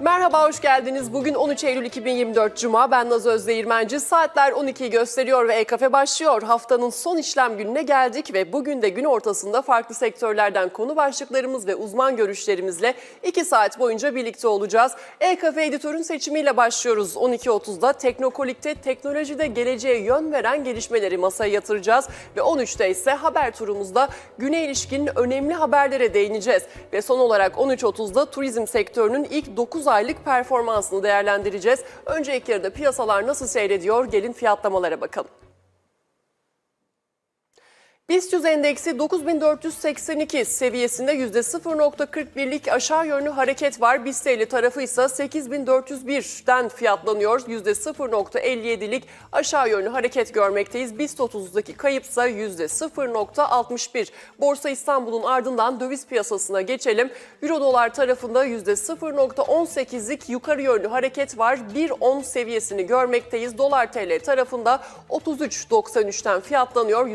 Merhaba, hoş geldiniz. Bugün 13 Eylül 2024 Cuma. Ben Naz Özdeğirmenci. Saatler 12'yi gösteriyor ve E-Kafe başlıyor. Haftanın son işlem gününe geldik ve bugün de gün ortasında farklı sektörlerden konu başlıklarımız ve uzman görüşlerimizle 2 saat boyunca birlikte olacağız. E-Kafe editörün seçimiyle başlıyoruz. 12.30'da Teknokolik'te teknolojide geleceğe yön veren gelişmeleri masaya yatıracağız ve 13'te ise haber turumuzda güne ilişkin önemli haberlere değineceğiz. Ve son olarak 13.30'da turizm sektörünün ilk 9 aylık performansını değerlendireceğiz. Önce ilk yarıda piyasalar nasıl seyrediyor? Gelin fiyatlamalara bakalım. BIST 100 endeksi 9482 seviyesinde %0.41'lik aşağı yönlü hareket var. BIST 50 tarafı ise 8401'den fiyatlanıyor. %0.57'lik aşağı yönlü hareket görmekteyiz. BIST 30'daki kayıp ise %0.61. Borsa İstanbul'un ardından döviz piyasasına geçelim. Euro dolar tarafında %0.18'lik yukarı yönlü hareket var. 1.10 seviyesini görmekteyiz. Dolar TL tarafında 33.93'ten fiyatlanıyor.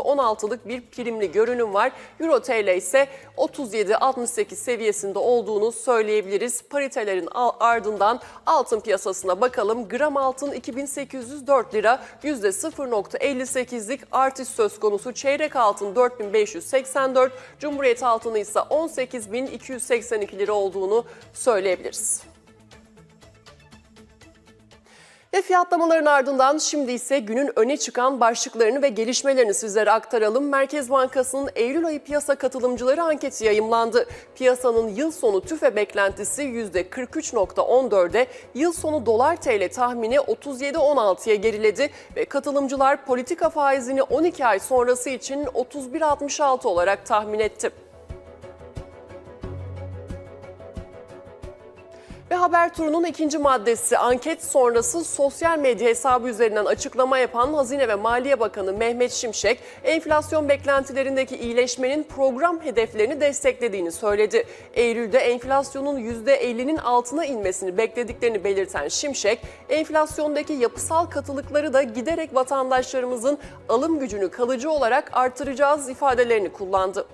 %0.16'lık bir primli görünüm var. Euro TL ise 37.68 seviyesinde olduğunu söyleyebiliriz. Paritelerin ardından altın piyasasına bakalım. Gram altın 2804 lira %0.58'lik artış söz konusu. Çeyrek altın 4584, Cumhuriyet altını ise 18282 lira olduğunu söyleyebiliriz. Ve fiyatlamaların ardından şimdi ise günün öne çıkan başlıklarını ve gelişmelerini sizlere aktaralım. Merkez Bankası'nın Eylül ayı piyasa katılımcıları anketi yayımlandı. Piyasanın yıl sonu tüfe beklentisi %43.14'e, yıl sonu dolar TL tahmini 37.16'ya geriledi ve katılımcılar politika faizini 12 ay sonrası için 31.66 olarak tahmin etti. Haber turunun ikinci maddesi anket sonrası sosyal medya hesabı üzerinden açıklama yapan Hazine ve Maliye Bakanı Mehmet Şimşek, enflasyon beklentilerindeki iyileşmenin program hedeflerini desteklediğini söyledi. Eylül'de enflasyonun %50'nin altına inmesini beklediklerini belirten Şimşek, enflasyondaki yapısal katılıkları da giderek vatandaşlarımızın alım gücünü kalıcı olarak artıracağız ifadelerini kullandı.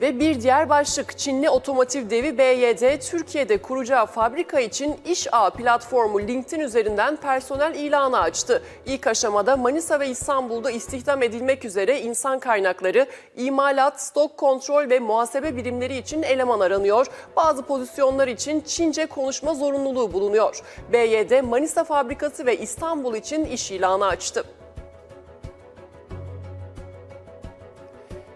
Ve bir diğer başlık Çinli otomotiv devi BYD Türkiye'de kuracağı fabrika için iş ağ platformu LinkedIn üzerinden personel ilanı açtı. İlk aşamada Manisa ve İstanbul'da istihdam edilmek üzere insan kaynakları, imalat, stok kontrol ve muhasebe birimleri için eleman aranıyor. Bazı pozisyonlar için Çince konuşma zorunluluğu bulunuyor. BYD Manisa fabrikası ve İstanbul için iş ilanı açtı.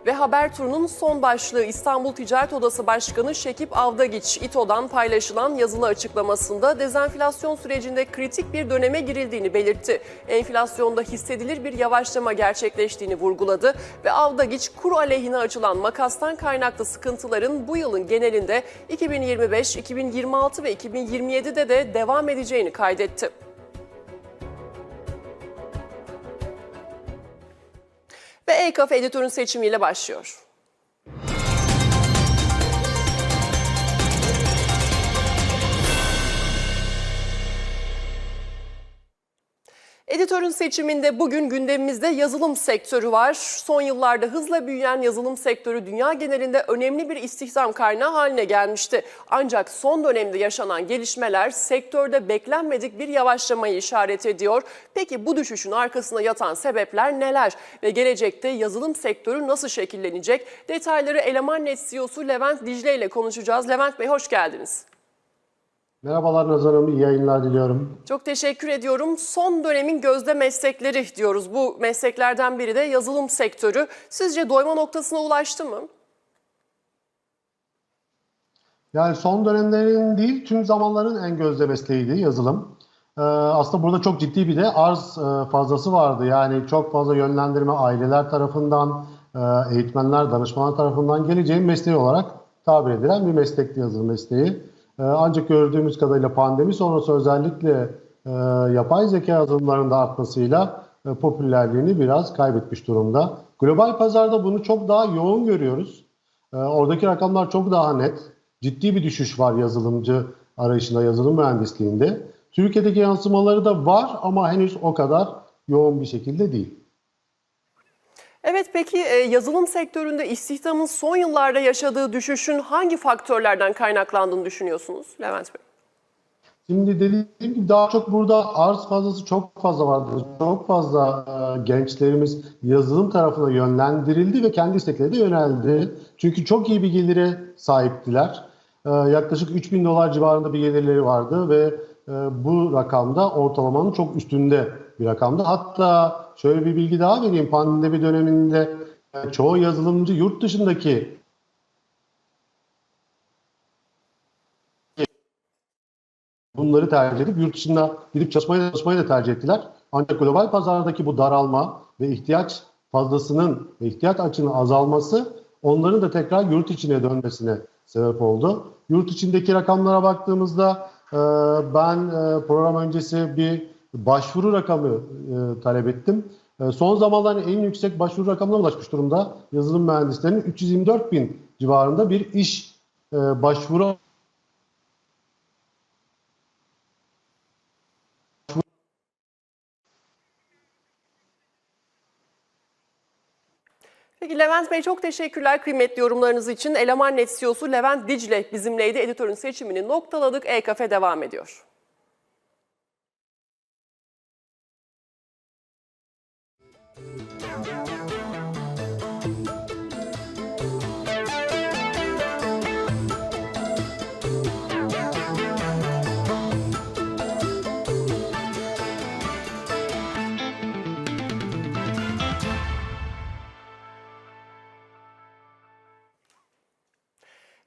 Ve haber turunun son başlığı İstanbul Ticaret Odası Başkanı Şekip Avdagiç, İTO'dan paylaşılan yazılı açıklamasında dezenflasyon sürecinde kritik bir döneme girildiğini belirtti. Enflasyonda hissedilir bir yavaşlama gerçekleştiğini vurguladı ve Avdagiç kur aleyhine açılan makastan kaynaklı sıkıntıların bu yılın genelinde 2025, 2026 ve 2027'de de devam edeceğini kaydetti. Ve E-Kafe editörün seçimiyle başlıyor. Editörün seçiminde bugün gündemimizde yazılım sektörü var. Son yıllarda hızla büyüyen yazılım sektörü dünya genelinde önemli bir istihdam kaynağı haline gelmişti. Ancak son dönemde yaşanan gelişmeler sektörde beklenmedik bir yavaşlamayı işaret ediyor. Peki bu düşüşün arkasında yatan sebepler neler ve gelecekte yazılım sektörü nasıl şekillenecek? Detayları Elemannet CEO'su Levent Dicle ile konuşacağız. Levent Bey hoş geldiniz. Merhabalar Nazar Hanım, iyi yayınlar diliyorum. Çok teşekkür ediyorum. Son dönemin gözde meslekleri diyoruz. Bu mesleklerden biri de yazılım sektörü. Sizce doyma noktasına ulaştı mı? Yani son dönemlerin değil, tüm zamanların en gözde mesleğiydi yazılım. Ee, aslında burada çok ciddi bir de arz e, fazlası vardı. Yani çok fazla yönlendirme aileler tarafından, e, eğitmenler, danışmanlar tarafından geleceğin mesleği olarak tabir edilen bir meslekti yazılım mesleği. E, ancak gördüğümüz kadarıyla pandemi sonrası özellikle e, yapay zeka yazılımlarının da artmasıyla e, popülerliğini biraz kaybetmiş durumda. Global pazarda bunu çok daha yoğun görüyoruz. E, oradaki rakamlar çok daha net. Ciddi bir düşüş var yazılımcı arayışında, yazılım mühendisliğinde. Türkiye'deki yansımaları da var ama henüz o kadar yoğun bir şekilde değil. Evet peki e, yazılım sektöründe istihdamın son yıllarda yaşadığı düşüşün hangi faktörlerden kaynaklandığını düşünüyorsunuz Levent Bey? Şimdi dediğim gibi daha çok burada arz fazlası çok fazla vardı. Çok fazla e, gençlerimiz yazılım tarafına yönlendirildi ve kendi istekleri de yöneldi. Çünkü çok iyi bir gelire sahiptiler. E, yaklaşık 3000 dolar civarında bir gelirleri vardı ve e, bu rakamda ortalamanın çok üstünde bir rakamdı. Hatta şöyle bir bilgi daha vereyim. Pandemi döneminde çoğu yazılımcı yurt dışındaki bunları tercih edip yurt dışına gidip çalışmayı, çalışmayı da tercih ettiler. Ancak global pazardaki bu daralma ve ihtiyaç fazlasının ve ihtiyaç açının azalması onların da tekrar yurt içine dönmesine sebep oldu. Yurt içindeki rakamlara baktığımızda ben e, program öncesi bir başvuru rakamı e, talep ettim. E, son zamanların en yüksek başvuru rakamına ulaşmış durumda. Yazılım mühendislerinin 324 bin civarında bir iş e, başvuru Peki Levent Bey çok teşekkürler kıymetli yorumlarınız için. Eleman Net CEO'su Levent Dicle bizimleydi. Editörün seçimini noktaladık. E-Kafe devam ediyor.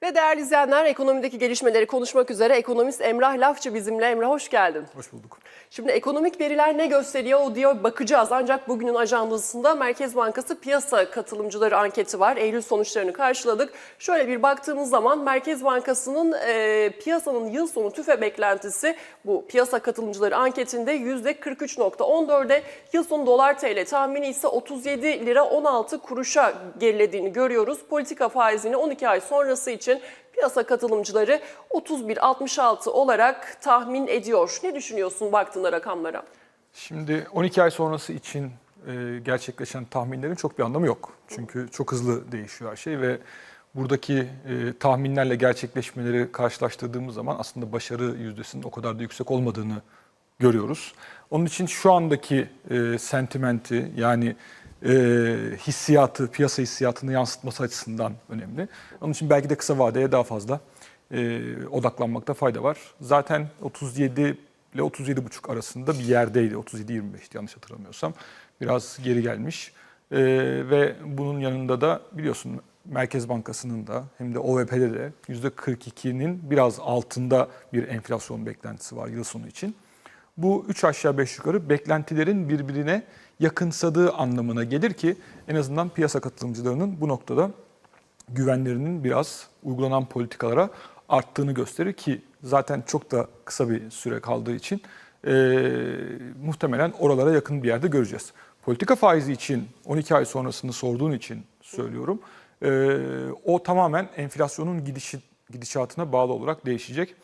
Ve değerli izleyenler ekonomideki gelişmeleri konuşmak üzere ekonomist Emrah Lafçı bizimle. Emrah hoş geldin. Hoş bulduk. Şimdi ekonomik veriler ne gösteriyor o diye bakacağız. Ancak bugünün ajandasında Merkez Bankası piyasa katılımcıları anketi var. Eylül sonuçlarını karşıladık. Şöyle bir baktığımız zaman Merkez Bankası'nın e, piyasanın yıl sonu tüfe beklentisi bu piyasa katılımcıları anketinde %43.14'e yıl sonu dolar TL tahmini ise 37 lira 16 kuruşa gerilediğini görüyoruz. Politika faizini 12 ay sonrası için piyasa katılımcıları 31.66 olarak tahmin ediyor. Ne düşünüyorsun baktığında rakamlara? Şimdi 12 ay sonrası için e, gerçekleşen tahminlerin çok bir anlamı yok. Çünkü çok hızlı değişiyor her şey ve buradaki e, tahminlerle gerçekleşmeleri karşılaştırdığımız zaman aslında başarı yüzdesinin o kadar da yüksek olmadığını görüyoruz. Onun için şu andaki e, sentimenti yani e, hissiyatı, piyasa hissiyatını yansıtması açısından önemli. Onun için belki de kısa vadeye daha fazla e, odaklanmakta fayda var. Zaten 37 ile 37,5 arasında bir yerdeydi. 37-25 yanlış hatırlamıyorsam. Biraz geri gelmiş. E, ve bunun yanında da biliyorsun Merkez Bankası'nın da hem de OVP'de de %42'nin biraz altında bir enflasyon beklentisi var yıl sonu için. Bu 3 aşağı 5 yukarı beklentilerin birbirine yakınsadığı anlamına gelir ki en azından piyasa katılımcılarının bu noktada güvenlerinin biraz uygulanan politikalara arttığını gösterir ki zaten çok da kısa bir süre kaldığı için e, muhtemelen oralara yakın bir yerde göreceğiz. Politika faizi için 12 ay sonrasını sorduğun için söylüyorum. E, o tamamen enflasyonun gidişi, gidişatına bağlı olarak değişecek.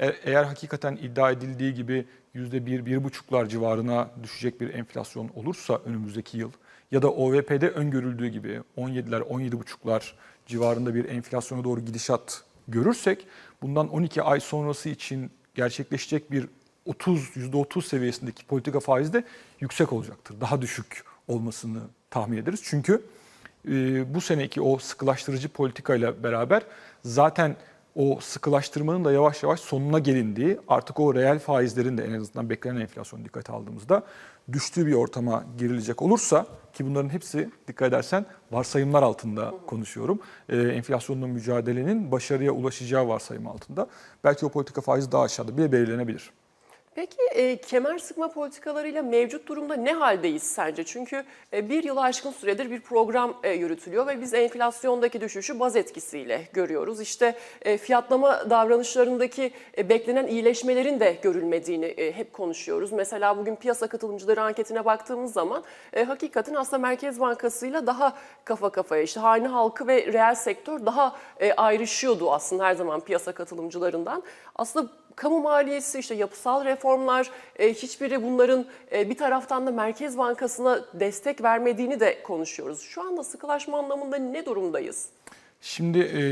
E- Eğer hakikaten iddia edildiği gibi %1-1,5'lar civarına düşecek bir enflasyon olursa önümüzdeki yıl ya da OVP'de öngörüldüğü gibi 17'ler 17,5'lar civarında bir enflasyona doğru gidişat görürsek bundan 12 ay sonrası için gerçekleşecek bir 30 %30 seviyesindeki politika faizi de yüksek olacaktır. Daha düşük olmasını tahmin ederiz. Çünkü e, bu seneki o sıkılaştırıcı politikayla beraber zaten o sıkılaştırmanın da yavaş yavaş sonuna gelindiği, artık o reel faizlerin de en azından beklenen enflasyon dikkate aldığımızda düştüğü bir ortama girilecek olursa ki bunların hepsi dikkat edersen varsayımlar altında konuşuyorum. Ee, enflasyonla mücadelenin başarıya ulaşacağı varsayım altında. Belki o politika faizi daha aşağıda bile belirlenebilir. Peki e, kemer sıkma politikalarıyla mevcut durumda ne haldeyiz sence? Çünkü e, bir yılı aşkın süredir bir program e, yürütülüyor ve biz enflasyondaki düşüşü baz etkisiyle görüyoruz. İşte e, fiyatlama davranışlarındaki e, beklenen iyileşmelerin de görülmediğini e, hep konuşuyoruz. Mesela bugün piyasa katılımcıları anketine baktığımız zaman e, hakikaten aslında Merkez Bankası'yla daha kafa kafaya işte hane halkı ve reel sektör daha e, ayrışıyordu aslında her zaman piyasa katılımcılarından. Aslında kamu maliyesi, işte yapısal reformlar, e, hiçbiri bunların e, bir taraftan da Merkez Bankası'na destek vermediğini de konuşuyoruz. Şu anda sıkılaşma anlamında ne durumdayız? Şimdi e,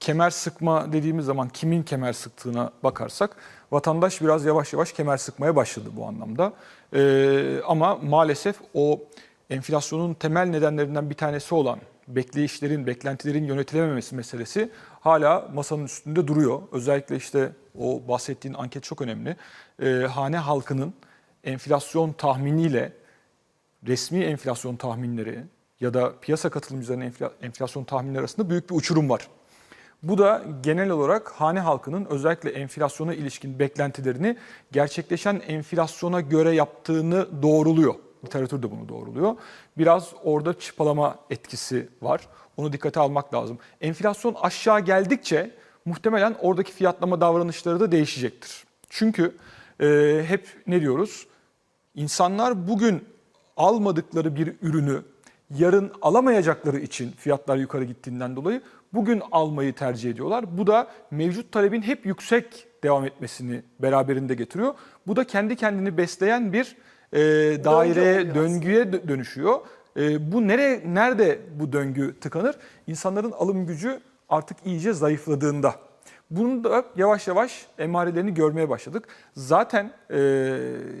kemer sıkma dediğimiz zaman kimin kemer sıktığına bakarsak vatandaş biraz yavaş yavaş kemer sıkmaya başladı bu anlamda. E, ama maalesef o enflasyonun temel nedenlerinden bir tanesi olan bekleyişlerin, beklentilerin yönetilememesi meselesi hala masanın üstünde duruyor. Özellikle işte o bahsettiğin anket çok önemli. E, hane halkının enflasyon tahminiyle resmi enflasyon tahminleri ya da piyasa katılımcılarının enfla- enflasyon tahminleri arasında büyük bir uçurum var. Bu da genel olarak hane halkının özellikle enflasyona ilişkin beklentilerini gerçekleşen enflasyona göre yaptığını doğruluyor. Literatür de bunu doğruluyor. Biraz orada çıpalama etkisi var. Onu dikkate almak lazım. Enflasyon aşağı geldikçe muhtemelen oradaki fiyatlama davranışları da değişecektir. Çünkü e, hep ne diyoruz? İnsanlar bugün almadıkları bir ürünü yarın alamayacakları için fiyatlar yukarı gittiğinden dolayı bugün almayı tercih ediyorlar. Bu da mevcut talebin hep yüksek devam etmesini beraberinde getiriyor. Bu da kendi kendini besleyen bir e, daireye, oluyor döngüye dö- dönüşüyor. E, bu nere nerede bu döngü tıkanır? İnsanların alım gücü artık iyice zayıfladığında. Bunu da yavaş yavaş emarelerini görmeye başladık. Zaten e,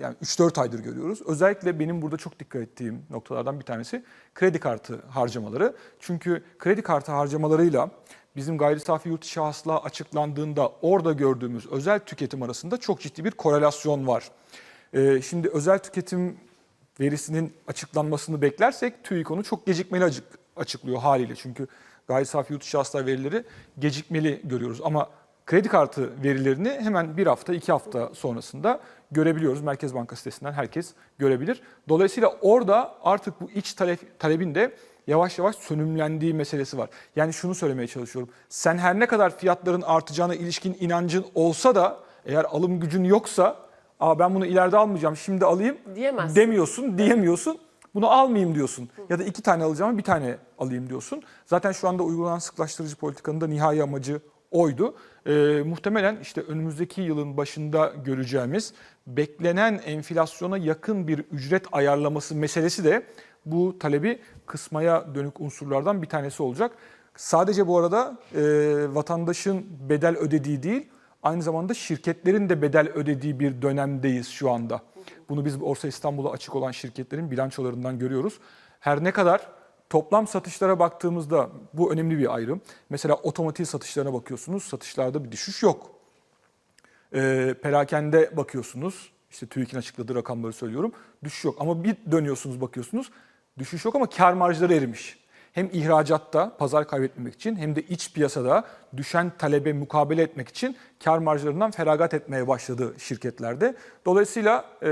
yani 3-4 aydır görüyoruz. Özellikle benim burada çok dikkat ettiğim noktalardan bir tanesi kredi kartı harcamaları. Çünkü kredi kartı harcamalarıyla bizim gayri safi yurt içi hasıla açıklandığında orada gördüğümüz özel tüketim arasında çok ciddi bir korelasyon var. E, şimdi özel tüketim verisinin açıklanmasını beklersek TÜİK onu çok gecikmeli acık, açıklıyor haliyle. Çünkü gayri safi yurt içi verileri gecikmeli görüyoruz. Ama kredi kartı verilerini hemen bir hafta, iki hafta sonrasında görebiliyoruz. Merkez Bankası sitesinden herkes görebilir. Dolayısıyla orada artık bu iç talep, talebin de yavaş yavaş sönümlendiği meselesi var. Yani şunu söylemeye çalışıyorum. Sen her ne kadar fiyatların artacağına ilişkin inancın olsa da eğer alım gücün yoksa Aa ben bunu ileride almayacağım şimdi alayım Diyemezsin. demiyorsun, diyemiyorsun. Bunu almayayım diyorsun. Ya da iki tane alacağım bir tane alayım diyorsun. Zaten şu anda uygulanan sıklaştırıcı politikanın da nihai amacı oydu. Ee, muhtemelen işte önümüzdeki yılın başında göreceğimiz beklenen enflasyona yakın bir ücret ayarlaması meselesi de bu talebi kısmaya dönük unsurlardan bir tanesi olacak. Sadece bu arada e, vatandaşın bedel ödediği değil, aynı zamanda şirketlerin de bedel ödediği bir dönemdeyiz şu anda. Bunu biz Borsa İstanbul'a açık olan şirketlerin bilançolarından görüyoruz. Her ne kadar toplam satışlara baktığımızda bu önemli bir ayrım. Mesela otomotiv satışlarına bakıyorsunuz, satışlarda bir düşüş yok. E, perakende bakıyorsunuz, işte TÜİK'in açıkladığı rakamları söylüyorum, düşüş yok. Ama bir dönüyorsunuz bakıyorsunuz, düşüş yok ama kar marjları erimiş. Hem ihracatta pazar kaybetmemek için hem de iç piyasada düşen talebe mukabele etmek için kar marjlarından feragat etmeye başladı şirketlerde. Dolayısıyla e,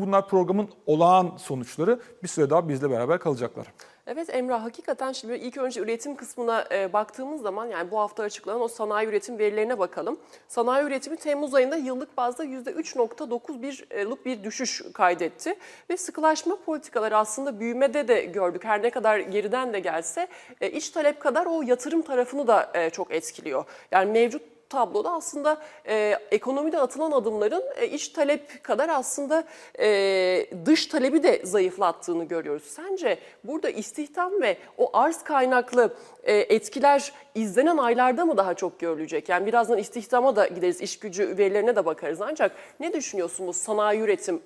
bunlar programın olağan sonuçları bir süre daha bizle beraber kalacaklar. Evet Emrah hakikaten şimdi ilk önce üretim kısmına e, baktığımız zaman yani bu hafta açıklanan o sanayi üretim verilerine bakalım. Sanayi üretimi Temmuz ayında yıllık bazda %3.91'luk bir düşüş kaydetti. Ve sıkılaşma politikaları aslında büyümede de gördük. Her ne kadar geriden de gelse e, iç talep kadar o yatırım tarafını da e, çok etkiliyor. Yani mevcut tabloda aslında e, ekonomide atılan adımların e, iç talep kadar aslında e, dış talebi de zayıflattığını görüyoruz. Sence burada istihdam ve o arz kaynaklı e, etkiler izlenen aylarda mı daha çok görülecek? Yani birazdan istihdama da gideriz, iş gücü verilerine de bakarız. Ancak ne düşünüyorsun bu sanayi üretim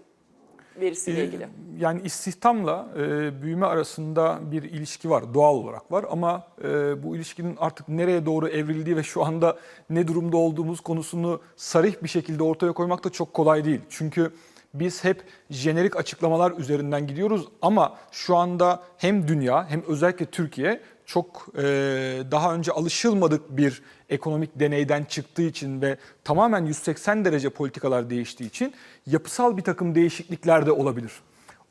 verisiyle ilgili? Yani istihdamla e, büyüme arasında bir ilişki var, doğal olarak var ama e, bu ilişkinin artık nereye doğru evrildiği ve şu anda ne durumda olduğumuz konusunu sarih bir şekilde ortaya koymak da çok kolay değil. Çünkü biz hep jenerik açıklamalar üzerinden gidiyoruz ama şu anda hem dünya hem özellikle Türkiye çok e, daha önce alışılmadık bir ekonomik deneyden çıktığı için ve tamamen 180 derece politikalar değiştiği için yapısal bir takım değişiklikler de olabilir.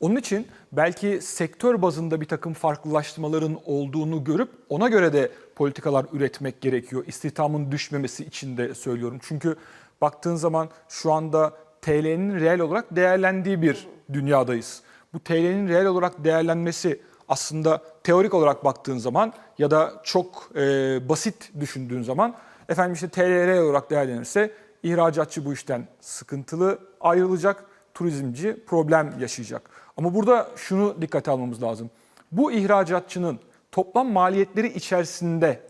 Onun için belki sektör bazında bir takım farklılaştırmaların olduğunu görüp ona göre de politikalar üretmek gerekiyor. İstihdamın düşmemesi için de söylüyorum. Çünkü baktığın zaman şu anda TL'nin reel olarak değerlendiği bir dünyadayız. Bu TL'nin reel olarak değerlenmesi aslında teorik olarak baktığın zaman ya da çok e, basit düşündüğün zaman efendim işte TL reel olarak değerlenirse İhracatçı bu işten sıkıntılı ayrılacak, turizmci problem yaşayacak. Ama burada şunu dikkate almamız lazım. Bu ihracatçının toplam maliyetleri içerisinde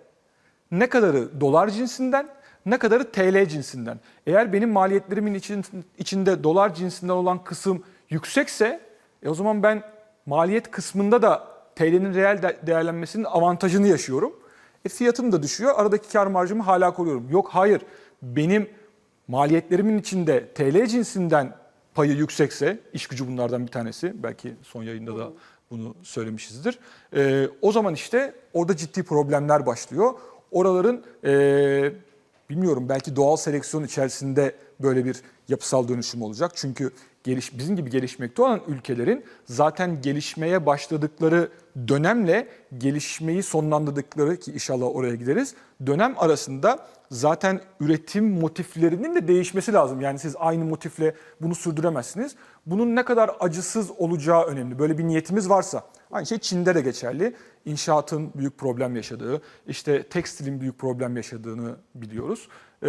ne kadarı dolar cinsinden, ne kadarı TL cinsinden. Eğer benim maliyetlerimin için, içinde dolar cinsinden olan kısım yüksekse e o zaman ben maliyet kısmında da TL'nin reel de- değerlenmesinin avantajını yaşıyorum. E fiyatım da düşüyor. Aradaki kar marjımı hala koruyorum. Yok hayır. Benim maliyetlerimin içinde TL cinsinden payı yüksekse, iş gücü bunlardan bir tanesi. Belki son yayında da bunu söylemişizdir. E, o zaman işte orada ciddi problemler başlıyor. Oraların e, bilmiyorum belki doğal seleksiyon içerisinde böyle bir yapısal dönüşüm olacak. Çünkü geliş, bizim gibi gelişmekte olan ülkelerin zaten gelişmeye başladıkları dönemle gelişmeyi sonlandırdıkları ki inşallah oraya gideriz. Dönem arasında zaten üretim motiflerinin de değişmesi lazım. Yani siz aynı motifle bunu sürdüremezsiniz. Bunun ne kadar acısız olacağı önemli. Böyle bir niyetimiz varsa. Aynı şey Çin'de de geçerli. İnşaatın büyük problem yaşadığı, işte tekstilin büyük problem yaşadığını biliyoruz. Ee,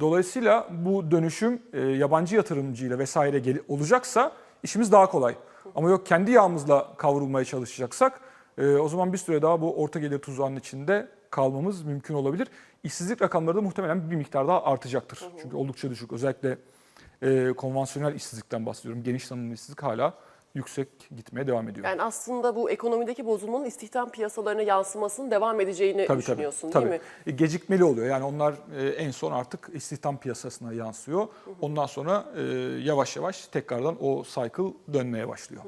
dolayısıyla bu dönüşüm e, yabancı yatırımcıyla vesaire olacaksa işimiz daha kolay. Ama yok kendi yağımızla kavrulmaya çalışacaksak e, o zaman bir süre daha bu orta gelir tuzağının içinde kalmamız mümkün olabilir. İşsizlik rakamları da muhtemelen bir miktar daha artacaktır. Çünkü oldukça düşük. Özellikle e, konvansiyonel işsizlikten bahsediyorum. Geniş tanımlı işsizlik hala yüksek gitmeye devam ediyor. Yani aslında bu ekonomideki bozulmanın istihdam piyasalarına yansımasının devam edeceğini Tabii, düşünüyorsun tabii, değil tabii. mi? E, Gecikmeli oluyor. Yani onlar e, en son artık istihdam piyasasına yansıyor. Ondan sonra e, yavaş yavaş tekrardan o cycle dönmeye başlıyor.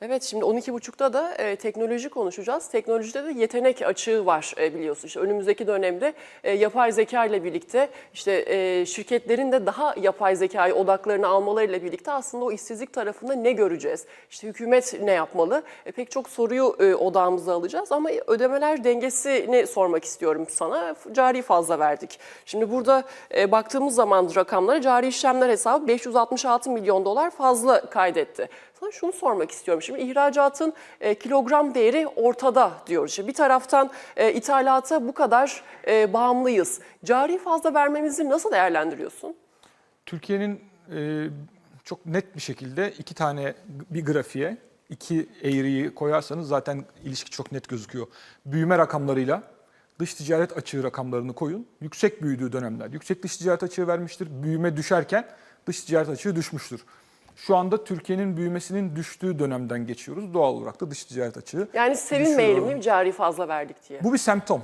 Evet şimdi 12.30'da da e, teknoloji konuşacağız. Teknolojide de yetenek açığı var e, biliyorsun. İşte önümüzdeki dönemde e, yapay zeka ile birlikte işte e, şirketlerin de daha yapay zekayı odaklarına almalarıyla birlikte aslında o işsizlik tarafında ne göreceğiz? İşte hükümet ne yapmalı? E, pek çok soruyu e, odağımıza alacağız ama ödemeler dengesini sormak istiyorum sana. Cari fazla verdik. Şimdi burada e, baktığımız zaman rakamlara cari işlemler hesabı 566 milyon dolar fazla kaydetti. Sana şunu sormak istiyorum. Şimdi ihracatın e, kilogram değeri ortada diyoruz. Şimdi bir taraftan e, ithalata bu kadar e, bağımlıyız. Cari fazla vermemizi nasıl değerlendiriyorsun? Türkiye'nin e, çok net bir şekilde iki tane bir grafiğe iki eğriyi koyarsanız zaten ilişki çok net gözüküyor. Büyüme rakamlarıyla dış ticaret açığı rakamlarını koyun. Yüksek büyüdüğü dönemler yüksek dış ticaret açığı vermiştir. Büyüme düşerken dış ticaret açığı düşmüştür. Şu anda Türkiye'nin büyümesinin düştüğü dönemden geçiyoruz. Doğal olarak da dış ticaret açığı Yani sevinmeyelim değil mi cari fazla verdik diye? Bu bir semptom.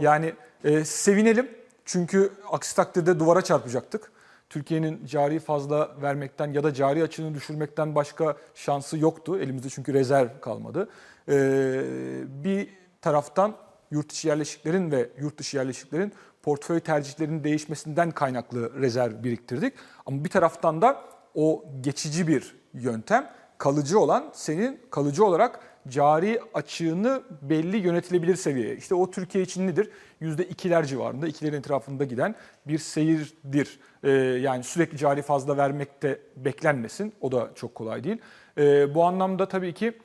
Yani e, sevinelim çünkü aksi takdirde duvara çarpacaktık. Türkiye'nin cari fazla vermekten ya da cari açığını düşürmekten başka şansı yoktu. Elimizde çünkü rezerv kalmadı. E, bir taraftan yurt içi yerleşiklerin ve yurt dışı yerleşiklerin portföy tercihlerinin değişmesinden kaynaklı rezerv biriktirdik. Ama bir taraftan da o geçici bir yöntem kalıcı olan senin kalıcı olarak cari açığını belli yönetilebilir seviyeye. İşte o Türkiye için nedir? %2'ler civarında, ikilerin etrafında giden bir seyirdir. Ee, yani sürekli cari fazla vermekte beklenmesin. O da çok kolay değil. Ee, bu anlamda tabii ki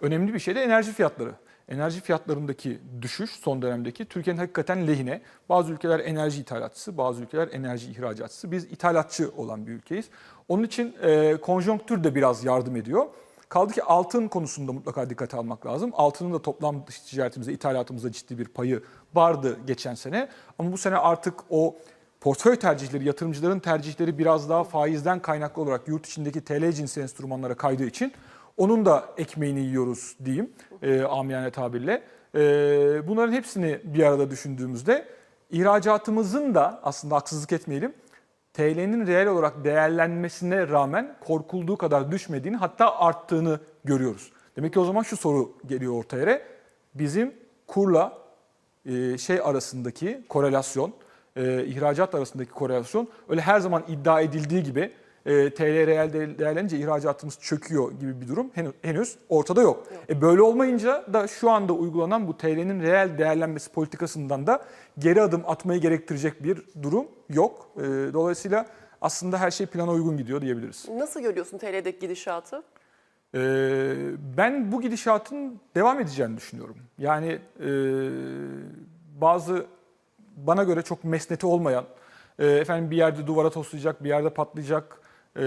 önemli bir şey de enerji fiyatları. Enerji fiyatlarındaki düşüş son dönemdeki Türkiye'nin hakikaten lehine. Bazı ülkeler enerji ithalatçısı, bazı ülkeler enerji ihracatçısı. Biz ithalatçı olan bir ülkeyiz. Onun için e, konjonktür de biraz yardım ediyor. Kaldı ki altın konusunda mutlaka dikkate almak lazım. Altının da toplam dış ticaretimizde, ithalatımızda ciddi bir payı vardı geçen sene. Ama bu sene artık o portföy tercihleri, yatırımcıların tercihleri biraz daha faizden kaynaklı olarak yurt içindeki TL cinsi enstrümanlara kaydığı için onun da ekmeğini yiyoruz diyeyim e, amiyane tabirle. E, bunların hepsini bir arada düşündüğümüzde ihracatımızın da aslında haksızlık etmeyelim TL'nin reel olarak değerlenmesine rağmen korkulduğu kadar düşmediğini hatta arttığını görüyoruz. Demek ki o zaman şu soru geliyor ortaya. Bizim kurla e, şey arasındaki korelasyon, e, ihracat arasındaki korelasyon öyle her zaman iddia edildiği gibi e, TL reel değer- değerlenince ihracatımız çöküyor gibi bir durum henüz, henüz ortada yok. E, böyle olmayınca da şu anda uygulanan bu TL'nin reel değerlenmesi politikasından da geri adım atmayı gerektirecek bir durum yok. E, dolayısıyla aslında her şey plana uygun gidiyor diyebiliriz. Nasıl görüyorsun TL'deki gidişatı? Ee, ben bu gidişatın devam edeceğini düşünüyorum. Yani e, bazı bana göre çok mesneti olmayan e, efendim bir yerde duvara toslayacak, bir yerde patlayacak. E,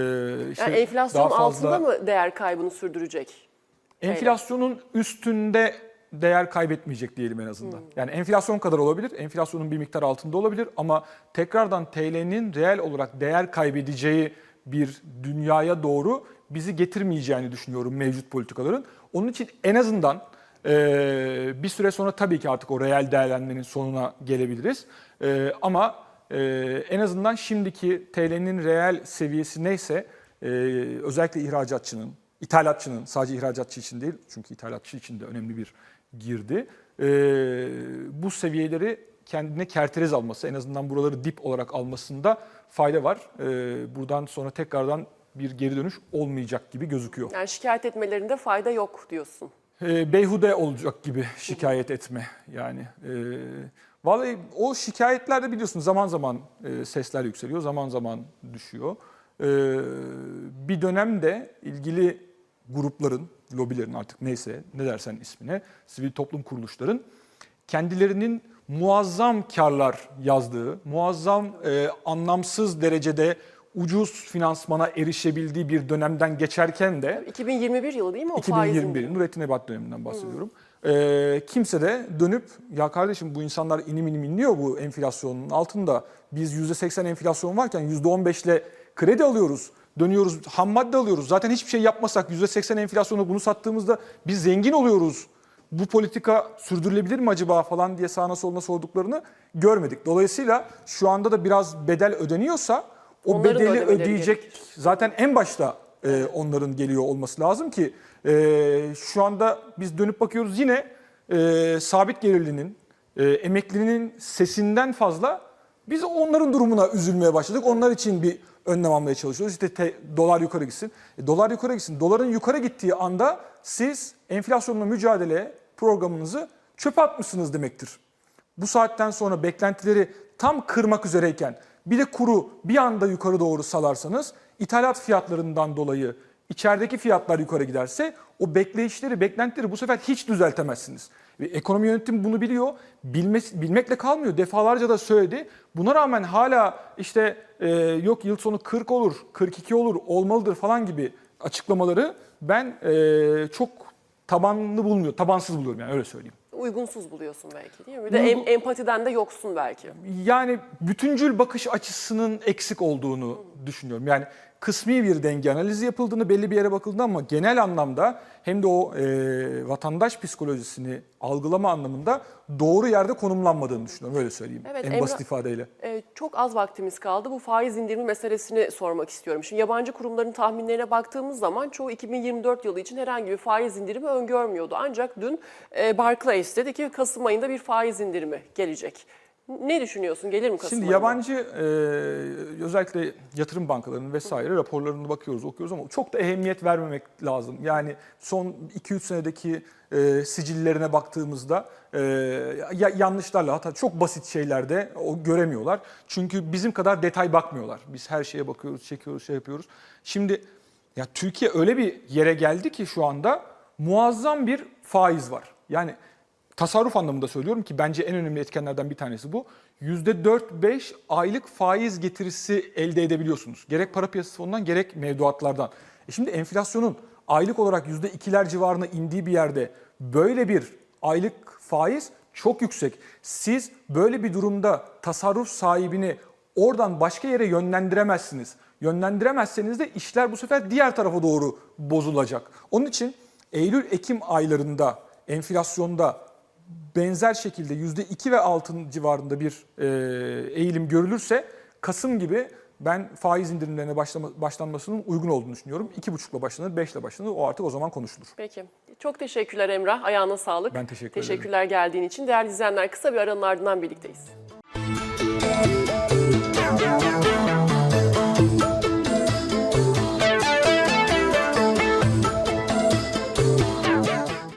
işte Yani enflasyon daha fazla- altında mı değer kaybını sürdürecek? Enflasyonun üstünde değer kaybetmeyecek diyelim en azından. Yani enflasyon kadar olabilir, enflasyonun bir miktar altında olabilir ama tekrardan TL'nin reel olarak değer kaybedeceği bir dünyaya doğru bizi getirmeyeceğini düşünüyorum mevcut politikaların. Onun için en azından e, bir süre sonra tabii ki artık o reel değerlenmenin sonuna gelebiliriz. E, ama e, en azından şimdiki TL'nin reel seviyesi neyse e, özellikle ihracatçının, İthalatçının, sadece ihracatçı için değil çünkü ithalatçı için de önemli bir girdi. Ee, bu seviyeleri kendine kerteriz alması, en azından buraları dip olarak almasında fayda var. Ee, buradan sonra tekrardan bir geri dönüş olmayacak gibi gözüküyor. Yani şikayet etmelerinde fayda yok diyorsun. Ee, beyhude olacak gibi şikayet etme yani. E, vallahi o şikayetlerde biliyorsunuz zaman zaman e, sesler yükseliyor, zaman zaman düşüyor. Ee, bir dönemde ilgili grupların, lobilerin artık neyse ne dersen ismine, sivil toplum kuruluşların kendilerinin muazzam karlar yazdığı, muazzam e, anlamsız derecede ucuz finansmana erişebildiği bir dönemden geçerken de 2021 yılı değil mi o faiz 2021 indirimi? Nurettin Ebat döneminden bahsediyorum. Ee, kimse de dönüp ya kardeşim bu insanlar inim inim inliyor bu enflasyonun altında. Biz %80 enflasyon varken %15 ile kredi alıyoruz. Dönüyoruz ham madde alıyoruz. Zaten hiçbir şey yapmasak %80 enflasyonu bunu sattığımızda biz zengin oluyoruz. Bu politika sürdürülebilir mi acaba falan diye sağına soluna sorduklarını görmedik. Dolayısıyla şu anda da biraz bedel ödeniyorsa o Onların da bedeli ödeyecek zaten en başta e, onların geliyor olması lazım ki e, şu anda biz dönüp bakıyoruz yine e, sabit gelirlinin, e, emeklinin sesinden fazla biz onların durumuna üzülmeye başladık. Onlar için bir önlem almaya çalışıyoruz. İşte te- dolar yukarı gitsin. E, dolar yukarı gitsin. Doların yukarı gittiği anda siz enflasyonla mücadele programınızı çöpe atmışsınız demektir bu saatten sonra beklentileri tam kırmak üzereyken bir de kuru bir anda yukarı doğru salarsanız ithalat fiyatlarından dolayı içerideki fiyatlar yukarı giderse o bekleyişleri, beklentileri bu sefer hiç düzeltemezsiniz. Ve ekonomi yönetimi bunu biliyor. Bilmesi, bilmekle kalmıyor. Defalarca da söyledi. Buna rağmen hala işte e, yok yıl sonu 40 olur, 42 olur, olmalıdır falan gibi açıklamaları ben e, çok tabanlı bulmuyor, tabansız buluyorum yani öyle söyleyeyim. Uygunsuz buluyorsun belki değil mi? Bir de em- empatiden de yoksun belki. Yani bütüncül bakış açısının eksik olduğunu düşünüyorum. Yani kısmi bir denge analizi yapıldığını belli bir yere bakıldığında ama genel anlamda hem de o e, vatandaş psikolojisini algılama anlamında doğru yerde konumlanmadığını düşünüyorum. Öyle söyleyeyim Evet, en Emrah- basit ifadeyle. Ee, çok az vaktimiz kaldı. Bu faiz indirimi meselesini sormak istiyorum. Şimdi yabancı kurumların tahminlerine baktığımız zaman çoğu 2024 yılı için herhangi bir faiz indirimi öngörmüyordu. Ancak dün e, Barclays dedi ki Kasım ayında bir faiz indirimi gelecek. Ne düşünüyorsun? Gelir mi Kasım Şimdi ayında? yabancı e, özellikle yatırım bankalarının vesaire raporlarını bakıyoruz, okuyoruz ama çok da ehemmiyet vermemek lazım. Yani son 2-3 senedeki e, sicillerine baktığımızda e, ya- yanlışlarla hatta çok basit şeylerde o göremiyorlar. Çünkü bizim kadar detay bakmıyorlar. Biz her şeye bakıyoruz, çekiyoruz, şey yapıyoruz. Şimdi ya Türkiye öyle bir yere geldi ki şu anda muazzam bir faiz var. Yani tasarruf anlamında söylüyorum ki bence en önemli etkenlerden bir tanesi bu. %4-5 aylık faiz getirisi elde edebiliyorsunuz. Gerek para piyasası fonundan gerek mevduatlardan. E şimdi enflasyonun aylık olarak %2'ler civarına indiği bir yerde böyle bir aylık faiz çok yüksek. Siz böyle bir durumda tasarruf sahibini oradan başka yere yönlendiremezsiniz. Yönlendiremezseniz de işler bu sefer diğer tarafa doğru bozulacak. Onun için Eylül-Ekim aylarında enflasyonda benzer şekilde %2 ve altın civarında bir e, eğilim görülürse Kasım gibi ben faiz indirimlerine başlama, başlanmasının uygun olduğunu düşünüyorum. 2,5'la başlanır, 5'le başlanır. O artık o zaman konuşulur. Peki. Çok teşekkürler Emrah. Ayağına sağlık. Ben teşekkür ederim. Teşekkürler geldiğin için. Değerli izleyenler kısa bir aranın ardından birlikteyiz.